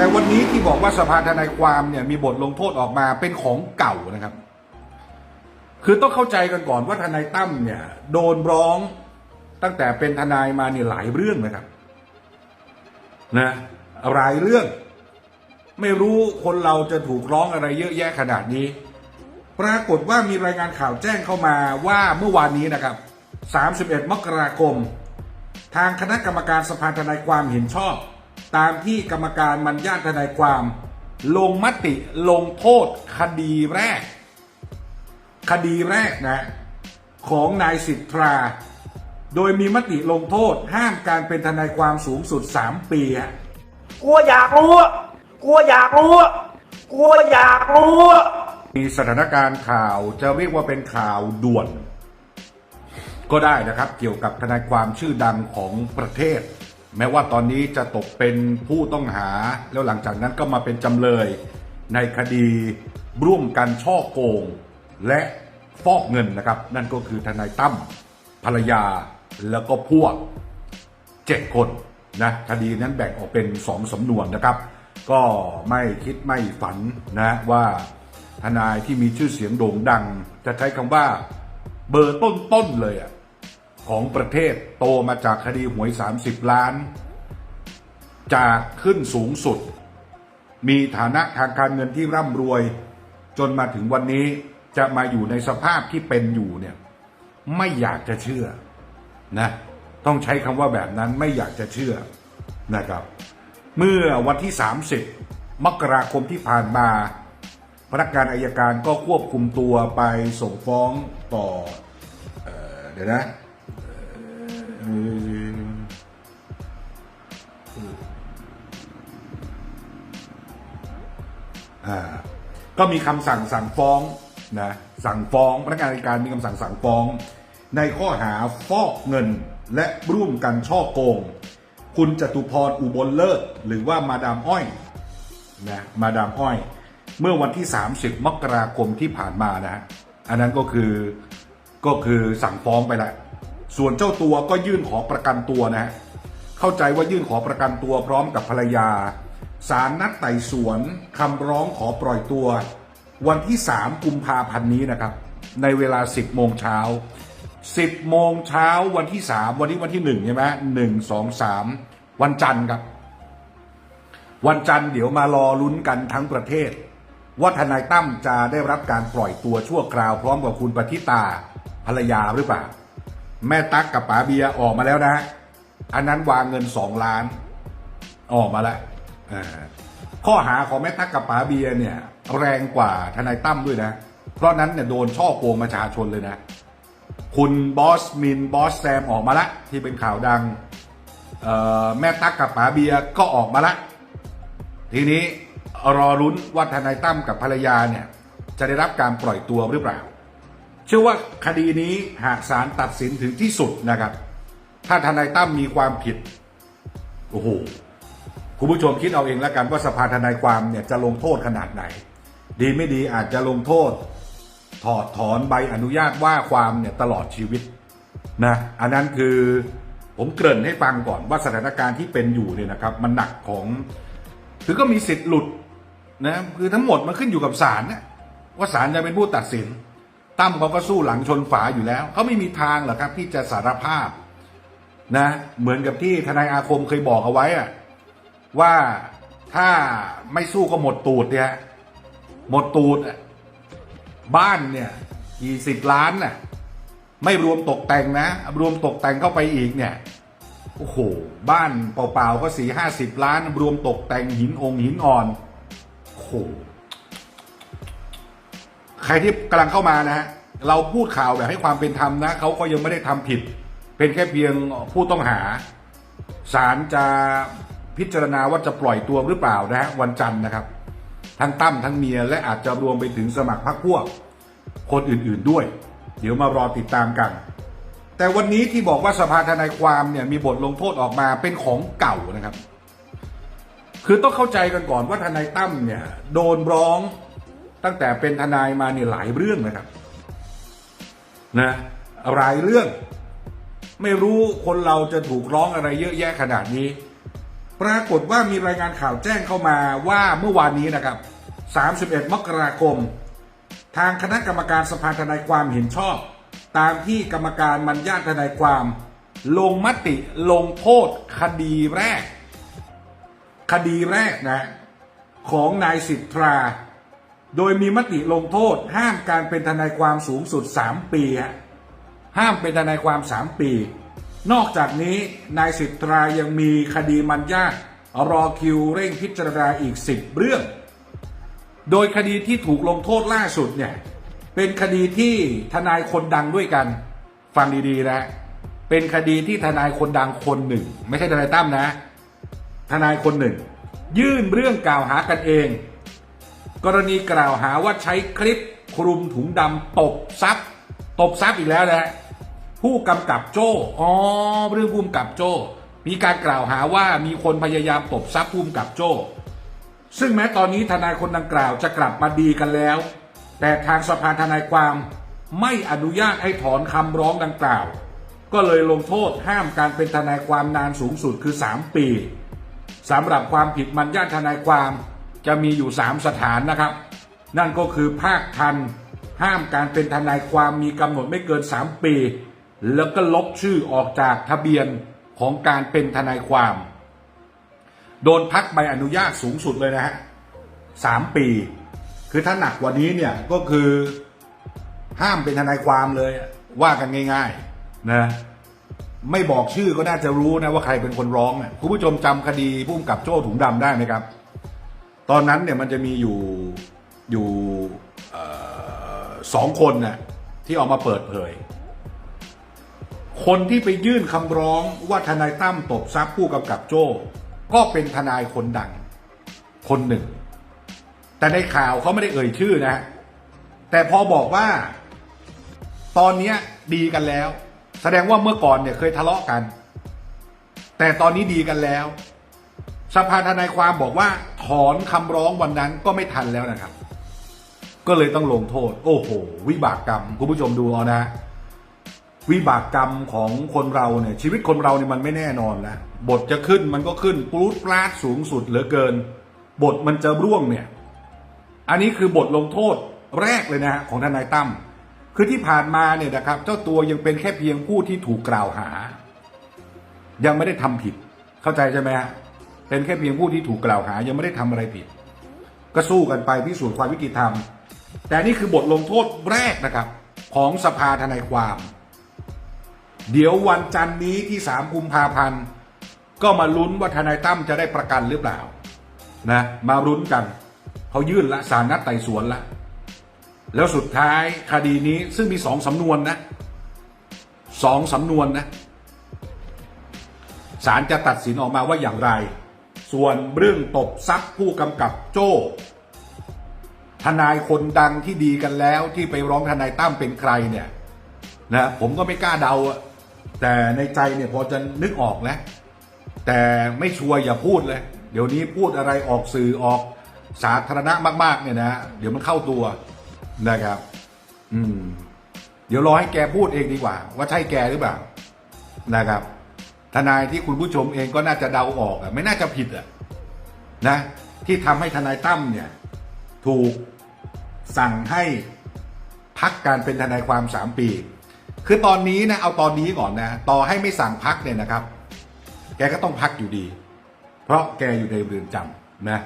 แต่วันนี้ที่บอกว่าสภาทนายความเนี่ยมีบทลงโทษออกมาเป็นของเก่านะครับ คือต้องเข้าใจกันก่อนว่าทนายตั้มเนี่ย โดนร้องตั้งแต่เป็นทนายมาเนี่ยหลายเรื่องนะครับนะหลายเรื่อง ไม่รู้คนเราจะถูกร้องอะไรเยอะแยะขนาดนี้ ปรากฏว่ามีรายงานข่าวแจ้งเข้ามาว่าเมื่อวานนี้นะครับ 31 มกราคม ทางคณะกรรมการสภาทนายความเห็นชอบ ตามที่กรรมการมันญาติทนายความ ลงมติลงโทษคดีแรก คดีแรกนะของนายสิทธา โดยมีมติลงโทษห้ามการเป็นทนายความสูงสุด 3 ปีฮะกลัวอยากรู้อะกลัวอยากรู้อะกลัวอยากรู้อะมีสถานการณ์ข่าวจะเรียกว่าเป็นข่าวด่วน ก็ได้นะครับเกี่ยวกับทนายความชื่อดังของประเทศ แม้ว่าตอนนี้จะตกเป็นผู้ต้องหา แล้วหลังจากนั้นก็มาเป็นจำเลย ในคดีร่วมกันช่อโกง และฟอกเงินนะครับ นั่นก็คือทนายตั้มภรรยาแล้วก็พวกเจ็ดคนนะคดีนั้นแบ่งออกเป็นสองสำนวนนะครับ ก็ไม่คิดไม่ฝันนะว่าทนายที่มีชื่อเสียงโด่งดัง จะใช้คำว่าเบอร์ต้นๆเลยอะ ของประเทศโตมาจากคดีหวย 30 ล้าน จากขึ้นสูงสุด มีฐานะทางการเงินที่ร่ำรวย จนมาถึงวันนี้จะมาอยู่ในสภาพที่เป็นอยู่เนี่ยไม่อยากจะเชื่อนะต้องใช้คำว่าแบบนั้นไม่อยากจะเชื่อนะครับ เมื่อวันที่ 30 มกราคมที่ผ่านมาพนักงานอายการก็ควบคุมตัวไปส่งฟ้องต่อเออเดี๋ยวนะ ก็มีคำสั่งสั่งฟ้องนะสั่งฟ้องพนักงานอัยการมีคำสั่งสั่งฟ้อง ในข้อหาฟอกเงินและร่วมกันช่อโกง คุณจตุพรอุบลเลิศหรือว่ามาดามอ้อยนะมาดามอ้อย เมื่อวันที่ 30 มกราคมที่ผ่านมานะฮะอันนั้นก็คือก็คือสั่งฟ้องไปแล้ว ส่วนเจ้าตัวก็ยื่นขอประกันตัวนะฮะเข้าใจว่ายื่นขอประกันตัวพร้อมกับภรรยา ศาลนัดไต่สวนคำร้องขอปล่อยตัว วันที่ 3 กุมภาพันธ์นี้นะครับ ในเวลา 10 โมงเช้า 10 โมงเช้าวันที่ 3 วันนี้วันที่ 1 ใช่ไหมหนึ่งสองสามวันจันทร์ครับ วันจันทร์เดี๋ยวมารอลุ้นกันทั้งประเทศ ว่าทนายตั้มจะได้รับการปล่อยตัวชั่วคราวพร้อมกับคุณปฏิตาภรรยาหรือเปล่า แม่ตั๊กกับป๋าเบียออกมาแล้วนะอันนั้นวางเงินสองล้าน ออกมาแล้วข้อหาของแม่ตั๊กกับป๋าเบียเนี่ย แรงกว่าทนายตั้มด้วยนะ เพราะนั้นเนี่ยโดนช่อโกงประชาชนเลยนะ คุณบอสมินบอสแซมออกมาละที่เป็นข่าวดังแม่ตั๊กกับป๋าเบียก็ออกมาละทีนี้รอรุ้นว่าทนายตั้มกับภรรยาเนี่ย จะได้รับการปล่อยตัวหรือเปล่า เชื่อว่าคดีนี้หากศาลตัดสินถึงที่สุดนะครับ ถ้าทนายตั้มมีความผิดโอ้โหคุณผู้ชมคิดเอาเองแล้วกันว่าสภาทนายความเนี่ยจะลงโทษขนาดไหน ดีไม่ดีอาจจะลงโทษ ถอดถอนใบอนุญาตว่าความเนี่ยตลอดชีวิตนะอันนั้นคือผมเกริ่นให้ฟังก่อนว่าสถานการณ์ที่เป็นอยู่เนี่ยนะครับ มันหนักของคือก็มีสิทธิ์หลุดนะคือทั้งหมดมันขึ้นอยู่กับศาลนะว่าศาลจะเป็นผู้ตัดสิน ตั้มเขาก็สู้หลังชนฝาอยู่แล้วเขาไม่มีทางหรอกครับ ที่จะสารภาพนะ เหมือนกับที่ทนายอาคมเคยบอกเอาไว้อะว่าถ้าไม่สู้ก็หมดตูดเนี่ยหมดตูดอะบ้านเนี่ยกี่สิบล้านน่ะไม่รวมตกแต่งนะ รวมตกแต่งเข้าไปอีกเนี่ยโอ้โหบ้านเปล่าๆก็สี่ห้าสิบล้าน รวมตกแต่งหินองค์หินอ่อนโอ้โห ใครที่กำลังเข้ามานะฮะเราพูดข่าวแบบให้ความเป็นธรรมนะเขาก็ยังไม่ได้ทำผิด เป็นแค่เพียงผู้ต้องหาศาลจะพิจารณาว่าจะปล่อยตัวหรือเปล่านะฮะวันจันทร์นะครับ ทั้งตั้มทั้งเมียและอาจจะรวมไปถึงสมัครพรรคพวก คนอื่นๆด้วย เดี๋ยวมารอติดตามกัน แต่วันนี้ที่บอกว่าสภาทนายความเนี่ยมีบทลงโทษออกมาเป็นของเก่านะครับ คือต้องเข้าใจกันก่อนว่าทนายตั้มเนี่ยโดนร้อง ตั้งแต่เป็นทนายมาเนี่ยหลายเรื่องนะครับนะหลายเรื่อง ไม่รู้คนเราจะถูกร้องอะไรเยอะแยะขนาดนี้ ปรากฏว่ามีรายงานข่าวแจ้งเข้ามาว่าเมื่อวานนี้นะครับ 31 มกราคม ทางคณะกรรมการสภาทนายความเห็นชอบ ตามที่กรรมการมันญาติทนายความ ลงมติลงโทษคดีแรก คดีแรกนะ ของนายสิทธา โดยมีมติลงโทษ ห้ามการเป็นทนายความสูงสุด 3 ปีฮะห้ามเป็นทนายความ 3 ปี นอกจากนี้นายสิทธายังมีคดีมันยากรอคิวเร่งพิจารณาอีก 10 เรื่อง โดยคดีที่ถูกลงโทษล่าสุดเนี่ย เป็นคดีที่ทนายคนดังด้วยกัน ฟังดีๆนะเป็นคดีที่ทนายคนดังคนหนึ่ง ไม่ใช่ทนายตั้มนะ ทนายคนหนึ่ง ยื่นเรื่องกล่าวหากันเอง กรณีกล่าวหาว่าใช้คลิปคลุมถุงดำตบทรัพย์ตบทรัพย์อีกแล้วนะฮะผู้กำกับโจ้อ๋อเรื่องผู้กำกับโจ้ มีการกล่าวหาว่ามีคนพยายามตบทรัพย์ผู้กำกับโจ้ ซึ่งแม้ตอนนี้ทนายคนดังกล่าวจะกลับมาดีกันแล้ว แต่ทางสภาทนายความไม่อนุญาตให้ถอนคำร้องดังกล่าว ก็เลยลงโทษห้ามการเป็นทนายความนานสูงสุดคือ 3 ปีสำหรับความผิดมันญาติทนายความ จะมีอยู่ 3 สถานนะครับ นั่นก็คือภาคทัน ห้ามการเป็นทนายความมีกำหนดไม่เกิน 3 ปี แล้วก็ลบชื่อออกจากทะเบียนของการเป็นทนายความ โดนพักใบอนุญาตสูงสุดเลยนะฮะสามปี คือถ้าหนักกว่านี้เนี่ยก็คือห้ามเป็นทนายความเลยว่ากันง่ายๆนะไม่บอกชื่อก็น่าจะรู้นะว่าใครเป็นคนร้องอะคุณผู้ชมจำคดีพุ่มกับโจ้ถุงดำได้ไหมครับ ตอนนั้นเนี่ยมันจะมีอยู่อยู่สองคนน่ะที่ออกมาเปิดเผย คนที่ไปยื่นคำร้องว่าทนายตั้มตบทรัพย์ผู้กำกับโจ้ ก็เป็นทนายคนดัง คนหนึ่ง แต่ในข่าวเขาไม่ได้เอ่ยชื่อนะ แต่พอบอกว่า ตอนนี้ดีกันแล้ว แสดงว่าเมื่อก่อนเนี่ยเคยทะเลาะกัน แต่ตอนนี้ดีกันแล้ว สภาทนายความบอกว่าถอนคำร้องวันนั้นก็ไม่ทันแล้วนะครับ ก็เลยต้องลงโทษ โอ้โห วิบากกรรมคุณผู้ชมดูเอานะ วิบากกรรมของคนเราเนี่ย ชีวิตคนเราเนี่ยมันไม่แน่นอนนะบทจะขึ้นมันก็ขึ้นปลูดปลาดสูงสุดเหลือเกิน บทมันจะร่วงเนี่ย อันนี้คือบทลงโทษแรกเลยนะฮะของทนายตั้มคือที่ผ่านมาเนี่ยนะครับ เจ้าตัวยังเป็นแค่เพียงผู้ที่ถูกกล่าวหา ยังไม่ได้ทำผิดเข้าใจใช่ไหมฮะ เป็นแค่เพียงผู้ที่ถูกกล่าวหายังไม่ได้ทำอะไรผิด ก็สู้กันไปพิสูจน์ความยุติธรรม แต่นี่คือบทลงโทษแรกนะครับ ของสภาทนายความ เดี๋ยววันจันทร์นี้ที่สามกุมภาพันธ์ก็มาลุ้นว่าทนายตั้มจะได้ประกันหรือเปล่านะมาลุ้นกันเขายื่นละสารนัดไต่สวนละ แล้วสุดท้ายคดีนี้ซึ่งมีสองสำนวนนะสองสำนวนนะศาลจะตัดสินออกมาว่าอย่างไร ส่วนเรื่องตบทรัพย์ผู้กำกับโจ้ ทนายคนดังที่ดีกันแล้วที่ไปร้องทนายตั้มเป็นใครเนี่ยนะผมก็ไม่กล้าเดาแต่ในใจเนี่ยพอจะนึกออกนะแต่ไม่ชัวร์อย่าพูดเลย เดี๋ยวนี้พูดอะไรออกสื่อออกสาธารณะมาก ๆ เนี่ยนะ เดี๋ยวมันเข้าตัวนะครับ อืม เดี๋ยวรอให้แกพูดเองดีกว่า ว่าใช่แกหรือเปล่านะครับ ทนายที่คุณผู้ชมเองก็น่าจะเดาออกอะไม่น่าจะผิดอะนะที่ทำให้ทนายตั้มเนี่ย ถูกสั่งให้พักการเป็นทนายความสามปี คือตอนนี้นะเอาตอนนี้ก่อนนะต่อให้ไม่สั่งพักเนี่ยนะครับ แกก็ต้องพักอยู่ดี เพราะแกอยู่ในเรือนจำนะ